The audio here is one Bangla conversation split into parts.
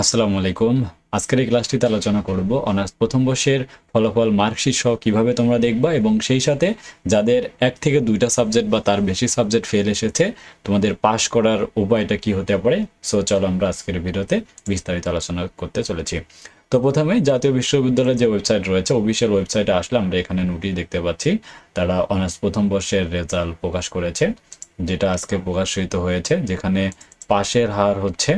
আসসালামু আলাইকুম। আজকের এই ক্লাসটিতে আলোচনা করব অনার্স প্রথম বর্ষের ফলাফল মার্কশিট সহ কীভাবে তোমরা দেখবা এবং সেই সাথে যাদের এক থেকে দুইটা সাবজেক্ট বা তার বেশি সাবজেক্ট ফেল এসেছে, তোমাদের পাশ করার উপায়টা কি হতে পারে? সো চলো আমরা আজকের ভিডিওতে বিস্তারিত আলোচনা করতে চলেছি। তো প্রথমে জাতীয় বিশ্ববিদ্যালয়ের যে ওয়েবসাইট রয়েছে, অফিসিয়াল ওয়েবসাইটে আসলে আমরা এখানে নোটিশ দেখতে পাচ্ছি, তারা অনার্স প্রথম বর্ষের রেজাল্ট প্রকাশ করেছে, যেটা আজকে প্রকাশিত হয়েছে, যেখানে পাশের হার হচ্ছে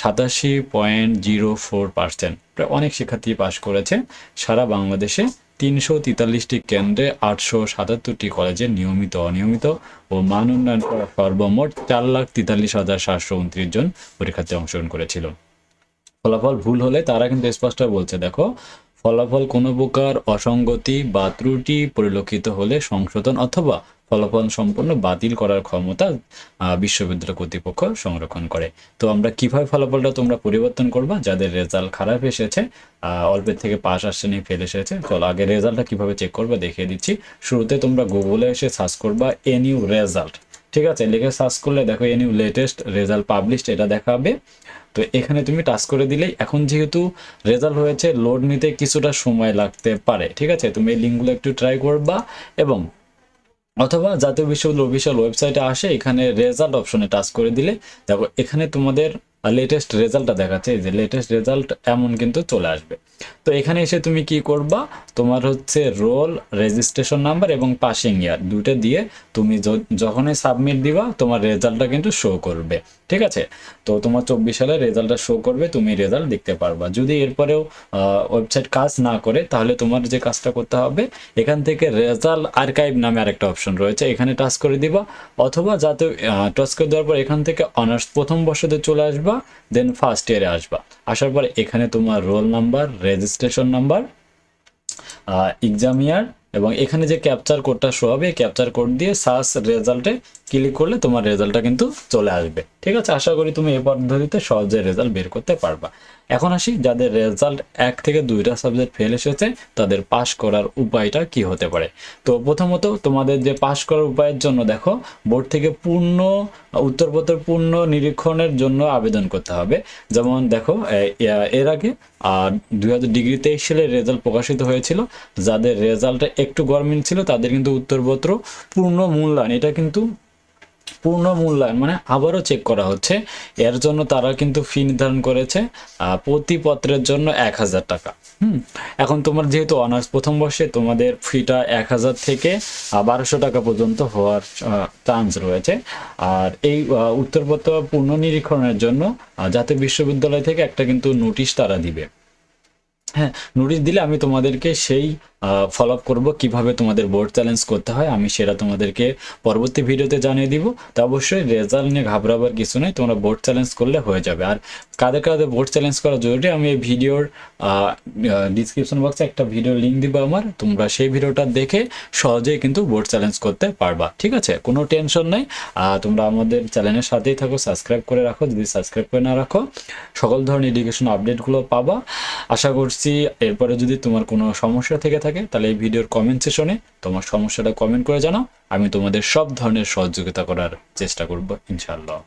সাতাশি পয়েন্ট জিরো ফোর পার্সেন্ট। প্রায় অনেক শিক্ষার্থী পাশ করেছে। সারা বাংলাদেশে তিনশো তেতাল্লিশটি কেন্দ্রে আটশো সাতাত্তরটি কলেজে নিয়মিত, অনিয়মিত ও মান উন্নয়ন সর্বমোট চার লাখ তেতাল্লিশ হাজার সাতশো উনত্রিশ জন পরীক্ষার্থী অংশগ্রহণ করেছিল। ফলাফল ভুল হলে তারা কিন্তু স্পষ্ট বলছে, দেখো, ফলাফল কোনো প্রকার অসঙ্গতি বা ত্রুটি পরিলক্ষিত হলে সংশোধন অথবা ফলাফল সম্পূর্ণ বাতিল করার ক্ষমতা বিশ্ববিদ্যালয় কর্তৃপক্ষ সংরক্ষণ করে। তো আমরা কীভাবে ফলাফলটা তোমরা পরিবর্তন করবা? যাদের রেজাল্ট খারাপ এসেছে অল্পের থেকে পাস আসেনি ফেল এসেছে, চলো আগে রেজাল্টটা কীভাবে চেক করবে দেখিয়ে দিচ্ছি। শুরুতে তোমরা গুগলে এসে সার্চ করবা এনিউ রেজাল্ট ঠিক আছে? লিখে সার্চ করলে দেখো এনিউ লেটেস্ট রেজাল্ট পাবলিশড এটা দেখাবে। তো এখানে তুমি টাচ করে দিলেই এখন যেহেতু রেজাল্ট হয়েছে লোড নিতে কিছুটা সময় লাগতে পারে। ঠিক আছে? তুমি এই লিঙ্কগুলো একটু ট্রাই করবা এবং অথবা জাতীয় বিশ্ববিদ্যালয় অফিসিয়াল ওয়েবসাইটে আসে, এখানে রেজাল্ট অপশনে টাচ করে দিলে, দেখো এখানে তোমাদের লেটেস্ট রেজাল্টটা দেখাচ্ছে, এই যে লেটেস্ট রেজাল্ট এমন কিন্তু চলে আসবে। তো এখানে এসে তুমি কি করবা? তোমার হচ্ছে রোল রেজিস্ট্রেশন নাম্বার এবং পাসিং ইয়ার দুটো দিয়ে তুমি যখনই সাবমিট দিবা, তোমার রেজাল্টটা কিন্তু শো করবে। ঠিক আছে? তো তোমার চব্বিশ সালের রেজাল্টটা শো করবে, তুমি রেজাল্ট দেখতে পারবা। যদি এরপরেও ওয়েবসাইট কাজ না করে, তাহলে তোমার যে কাজটা করতে হবে, এখান থেকে রেজাল্ট আর্কাইভ নামে আরেকটা অপশন রয়েছে। এখানে টাচ করে দিবা। অথবা যাতে টাচ করে দেওয়ার পর এখান থেকে অনার্স প্রথম বর্ষতে চলে আসবা দেন ফার্স্ট ইয়ারে আসবা। আসার পর এখানে তোমার roll number registration number exam year এবং এখানে যে ক্যাপচার কোডটা শো হবে ক্যাপচার কোড দিয়ে সার্চ রেজাল্টে ক্লিক করলে তোমার রেজাল্টটা কিন্তু চলে আসবে। ঠিক আছে? আশা করি তুমি এই পদ্ধতিতে সহজে রেজাল্ট বের করতে পারবা। এখন আসি, যাদের রেজাল্ট এক থেকে দুইটা সাবজেক্ট ফেল এসেছে, তাদের পাস করার উপায়টা কি হতে পারে? তো প্রথমত, তোমাদের যে পাস করার উপায়ের জন্য দেখো বোর্ড থেকে পূর্ণ, উত্তরপত্র পূর্ণ নিরীক্ষণের জন্য আবেদন করতে হবে। যেমন দেখো এর আগে আর দুই হাজার ডিগ্রি তেইশ সালে রেজাল্ট প্রকাশিত হয়েছিল। যাদের রেজাল্টে একটু গভর্নমেন্ট ছিল, তাদের কিন্তু উত্তরপত্র পূর্ণ মূল্যায়ন এটা কিন্তু পূর্ণ মূল্যায়ন মানে আবারও চেক করা হচ্ছে। এর জন্য তারা কিন্তু ফি নির্ধারণ করেছে প্রতি পত্রের জন্য এক হাজার টাকা। হুম? এখন তোমার যেহেতু অনার্স প্রথম বর্ষে, তোমাদের ফিটা এক হাজার থেকে বারোশো টাকা পর্যন্ত হওয়ার চান্স রয়েছে। আর এই উত্তরপত্র পূর্ণ নিরীক্ষণের জন্য জাতীয় বিশ্ববিদ্যালয় থেকে একটা কিন্তু নোটিশ তারা দিবে। হ্যাঁ নোটিশ দিলে আমি তোমাদেরকে সেই ফলো আপ করব কীভাবে তোমাদের বোর্ড চ্যালেঞ্জ করতে হয়, আমি সেটা তোমাদেরকে পরবর্তী ভিডিওতে জানিয়ে দিব। তা অবশ্যই রেজাল্ট নিয়ে ঘাবড়াবার কিছু নেই, তোমরা বোর্ড চ্যালেঞ্জ করলে হয়ে যাবে। আর কাদের কাদের বোর্ড চ্যালেঞ্জ করা জরুরি, আমি এই ভিডিওর ডিসক্রিপশন বক্সে একটা ভিডিও লিঙ্ক দিব আমার, তোমরা সেই ভিডিওটা দেখে সহজেই কিন্তু বোর্ড চ্যালেঞ্জ করতে পারবা, ঠিক আছে? কোনো টেনশন নেই। তোমরা আমাদের চ্যানেলের সাথেই থাকো সাবস্ক্রাইব করে রাখো, যদি সাবস্ক্রাইব করে না রাখো, সকল ধরনের এডুকেশন আপডেটগুলো পাবা। আশা করছি এরপরে যদি তোমার কোনো সমস্যা থেকে থাকে তাহলে এই ভিডিওর কমেন্ট সেশনে তোমার সমস্যাটা কমেন্ট করে জানাও। আমি তোমাদের সব ধরনের সহযোগিতা করার চেষ্টা করব, ইনশাআল্লাহ।